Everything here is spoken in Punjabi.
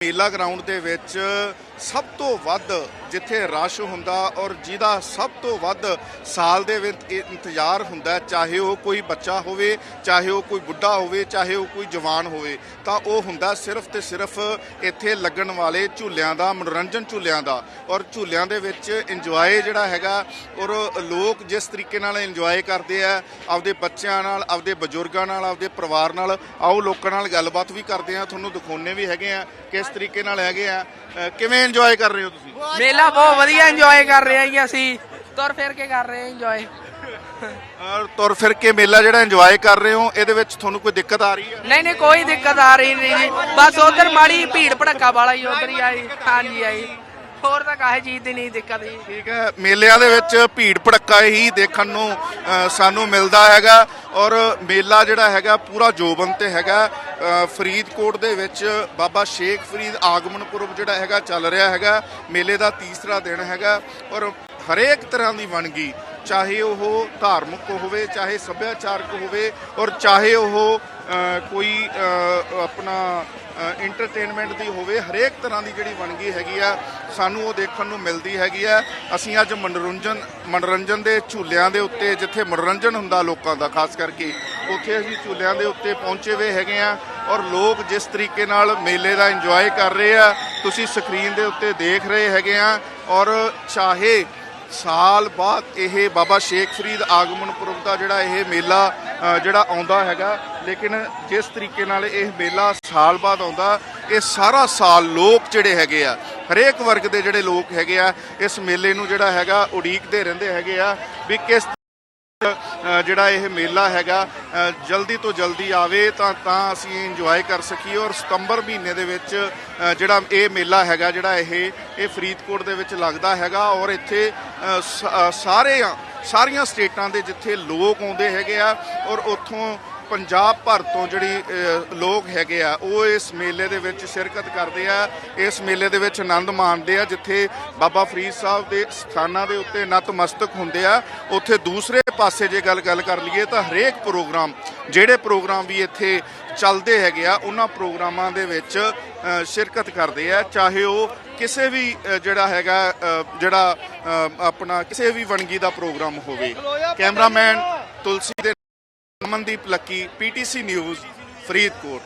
ਮੇਲਾ ਗਰਾਊਂਡ ਦੇ ਵਿੱਚ ਸਭ ਤੋਂ ਵੱਧ ਜਿੱਥੇ ਰਸ਼ ਹੁੰਦਾ ਔਰ ਜਿਹਦਾ ਸਭ ਤੋਂ ਵੱਧ ਸਾਲ ਦੇ ਵਿੱਚ ਇੰਤਜ਼ਾਰ ਹੁੰਦਾ ਚਾਹੇ ਉਹ ਕੋਈ ਬੱਚਾ ਹੋਵੇ, ਚਾਹੇ ਉਹ ਕੋਈ ਬੁੱਢਾ ਹੋਵੇ, ਚਾਹੇ ਉਹ ਕੋਈ ਜਵਾਨ ਹੋਵੇ, ਤਾਂ ਉਹ ਹੁੰਦਾ ਸਿਰਫ ਤੇ ਸਿਰਫ ਇੱਥੇ ਲੱਗਣ ਵਾਲੇ ਝੂਲਿਆਂ ਦਾ, ਮਨੋਰੰਜਨ ਝੂਲਿਆਂ ਦਾ। ਔਰ ਝੂਲਿਆਂ ਦੇ ਵਿੱਚ ਇੰਜੋਏ ਜਿਹੜਾ ਹੈਗਾ, ਔਰ ਲੋਕ ਜਿਸ ਤਰੀਕੇ ਨਾਲ ਇੰਜੋਏ ਕਰਦੇ ਆ, ਆਪਦੇ ਬੱਚਿਆਂ ਨਾਲ, ਆਪਦੇ ਬਜ਼ੁਰਗਾਂ ਨਾਲ, ਆਪਦੇ ਪਰਿਵਾਰ ਨਾਲ, ਆਓ ਲੋਕਾਂ ਨਾਲ ਗੱਲਬਾਤ ਵੀ ਕਰਦੇ ਆ, ਤੁਹਾਨੂੰ ਦਿਖਾਉਣੇ ਵੀ ਹੈਗੇ ਆ, ਕਿਸ ਤਰੀਕੇ ਨਾਲ ਹੈਗੇ ਆ। ਕਿਵੇਂ ਇੰਜੋਏ ਕਰ ਰਹੇ ਹੋ ਤੁਸੀਂ? ਮੇਲਾ ਬਹੁਤ ਵਧੀਆ ਇੰਜੋਏ ਕਰ ਰਹੇ ਹਾਂ ਜੀ ਅਸੀਂ। ਤੁਰ ਫਿਰ ਕੇ ਕਰ ਰਹੇ ਹਾਂ ਇੰਜੋਏ ਔਰ ਤੁਰ ਫਿਰ ਕੇ ਮੇਲਾ ਜਿਹੜਾ ਇੰਜੋਏ ਕਰ ਰਹੇ ਹੋ ਇਹਦੇ ਵਿੱਚ ਤੁਹਾਨੂੰ ਕੋਈ ਦਿੱਕਤ ਆ ਰਹੀ ਹੈ? ਨਹੀਂ ਨਹੀਂ ਕੋਈ ਦਿੱਕਤ ਆ ਰਹੀ ਨਹੀਂ ਜੀ। ਬਸ ਉਧਰ ਮਾੜੀ ਭੀੜ ਭੜੱਕਾ ਵਾਲਾ ਹੀ ਉਧਰ ਹੀ ਆਈ ਹਾਂਜੀ ਆਈ। ਹੋਰ ਤਾਂ ਕਾਹੇ ਚੀਜ਼ ਦੀ ਨਹੀਂ ਦਿੱਕਤ ਜੀ। ਠੀਕ ਹੈ ਮੇਲਿਆਂ ਦੇ ਵਿੱਚ ਭੀੜ ਭੜੱਕਾ ਹੀ ਦੇਖਣ ਨੂੰ ਅ, ਸਾਨੂੰ ਮਿਲਦਾ ਹੈਗਾ ਔਰ ਮੇਲਾ ਜਿਹੜਾ ਹੈਗਾ ਪੂਰਾ ਜੋਬਨ ਤੇ ਹੈਗਾ। ਅ, ਫਰੀਦਕੋਟ ਦੇ ਵਿੱਚ ਬਾਬਾ ਸ਼ੇਖ ਫਰੀਦ ਆਗਮਨ ਪੁਰਬ ਜਿਹੜਾ ਹੈਗਾ ਚੱਲ ਰਿਹਾ ਹੈਗਾ। ਮੇਲੇ ਦਾ ਤੀਸਰਾ ਦਿਨ ਹੈਗਾ ਔਰ ਹਰੇਕ ਤਰ੍ਹਾਂ ਦੀ ਵਣਗੀ ਚਾਹੇ ਉਹ ਧਾਰਮਿਕ ਹੋਵੇ, ਚਾਹੇ ਸੱਭਿਆਚਾਰਕ ਹੋਵੇ ਔਰ ਚਾਹੇ ਉਹ ਕੋਈ ਆਪਣਾ ਇੰਟਰਟੇਨਮੈਂਟ ਦੀ ਹੋਵੇ, ਹਰੇਕ ਤਰ੍ਹਾਂ ਦੀ ਜਿਹੜੀ ਵਣਗੀ ਹੈਗੀ ਆ, ਸਾਨੂੰ ਉਹ ਦੇਖਣ ਨੂੰ ਮਿਲਦੀ ਹੈਗੀ ਆ। ਅਸੀਂ ਅੱਜ ਮਨੋਰੰਜਨ ਮਨੋਰੰਜਨ ਦੇ ਝੂਲਿਆਂ ਦੇ ਉੱਤੇ, ਜਿੱਥੇ ਮਨੋਰੰਜਨ ਹੁੰਦਾ ਲੋਕਾਂ ਦਾ, ਖਾਸ ਕਰਕੇ, ਉੱਥੇ ਅਸੀਂ ਝੂਲਿਆਂ ਦੇ ਉੱਤੇ ਪਹੁੰਚੇ ਹੋਏ ਹੈਗੇ ਆ ਔਰ ਲੋਕ ਜਿਸ ਤਰੀਕੇ ਨਾਲ ਮੇਲੇ ਦਾ ਇੰਜੋਏ ਕਰ ਰਹੇ ਆ, ਤੁਸੀਂ ਸਕਰੀਨ ਦੇ ਉੱਤੇ ਦੇਖ ਰਹੇ ਹੈਗੇ ਆ ਔਰ ਚਾਹੇ ਸਾਲ ਬਾਅਦ ਇਹ ਬਾਬਾ ਸ਼ੇਖ ਫਰੀਦ ਆਗਮਨ ਪੁਰਬ ਦਾ ਜਿਹੜਾ ਇਹ ਮੇਲਾ ਜਿਹੜਾ ਆਉਂਦਾ ਹੈਗਾ। ਲੇਕਿਨ ਜਿਸ ਤਰੀਕੇ ਨਾਲ ਇਹ ਮੇਲਾ ਸਾਲ ਬਾਅਦ ਆਉਂਦਾ, ਇਹ ਸਾਰਾ ਸਾਲ ਲੋਕ ਜਿਹੜੇ ਹੈਗੇ ਆ, ਹਰੇਕ ਵਰਗ ਦੇ ਜਿਹੜੇ ਲੋਕ ਹੈਗੇ ਆ, ਇਸ ਮੇਲੇ ਨੂੰ ਜਿਹੜਾ ਹੈਗਾ ਉਡੀਕਦੇ ਰਹਿੰਦੇ ਹੈਗੇ ਆ ਵੀ ਕਿਸ ਜਿਹੜਾ ਇਹ ਮੇਲਾ ਹੈਗਾ ਜਲਦੀ ਤੋਂ ਜਲਦੀ ਆਵੇ ਤਾਂ ਤਾਂ ਅਸੀਂ ਇੰਜੋਏ ਕਰ ਸਕੀਏ ਔਰ ਸਤੰਬਰ ਮਹੀਨੇ ਦੇ ਵਿੱਚ ਜਿਹੜਾ ਇਹ ਮੇਲਾ ਹੈਗਾ ਜਿਹੜਾ ਇਹ ਇਹ ਫਰੀਦਕੋਟ ਦੇ ਵਿੱਚ ਲੱਗਦਾ ਹੈਗਾ ਔਰ ਇੱਥੇ ਸ- ਅ, ਸਾਰੇ ਸਾਰੀਆਂ ਸਟੇਟਾਂ ਦੇ ਜਿੱਥੇ ਲੋਕ ਆਉਂਦੇ ਹੈਗੇ ਆ ਔਰ ਉੱਥੋਂ ਪੰਜਾਬ ਭਰ ਤੋਂ ਜਿਹੜੀ ਲੋਕ ਹੈਗੇ ਆ, ਉਹ ਇਸ ਮੇਲੇ ਦੇ ਵਿੱਚ ਸ਼ਿਰਕਤ ਕਰਦੇ ਆ। ਇਸ ਮੇਲੇ ਦੇ ਵਿੱਚ ਆਨੰਦ ਮਾਣਦੇ ਆ, ਜਿੱਥੇ ਬਾਬਾ ਫਰੀਦ ਸਾਹਿਬ ਦੇ ਸਥਾਨਾਂ ਦੇ ਉੱਤੇ ਨਤਮਸਤਕ ਹੁੰਦੇ ਆ। ਉੱਥੇ ਦੂਸਰੇ ਪਾਸੇ ਜੇ ਗੱਲ ਗੱਲ ਕਰ ਲਈਏ ਤਾਂ ਹਰੇਕ ਪ੍ਰੋਗਰਾਮ, ਜਿਹੜੇ ਪ੍ਰੋਗਰਾਮ ਵੀ ਇੱਥੇ ਚੱਲਦੇ ਹੈਗੇ ਆ, ਉਹਨਾਂ ਪ੍ਰੋਗਰਾਮਾਂ ਦੇ ਵਿੱਚ ਸ਼ਿਰਕਤ ਕਰਦੇ ਆ। ਚਾਹੇ ਉਹ ਕਿਸੇ ਵੀ ਜਿਹੜਾ ਹੈਗਾ ਜਿਹੜਾ ਆਪਣਾ ਕਿਸੇ ਵੀ ਵਣਗੀ ਦਾ ਪ੍ਰੋਗਰਾਮ ਹੋਵੇ। ਕੈਮਰਾਮੈਨ ਤੁਲਸੀ ਦੇ ਅਮਨਦੀਪ ਲੱਕੀ ਪੀਟੀਸੀ ਨਿਊਜ਼ ਫਰੀਦਕੋਟ।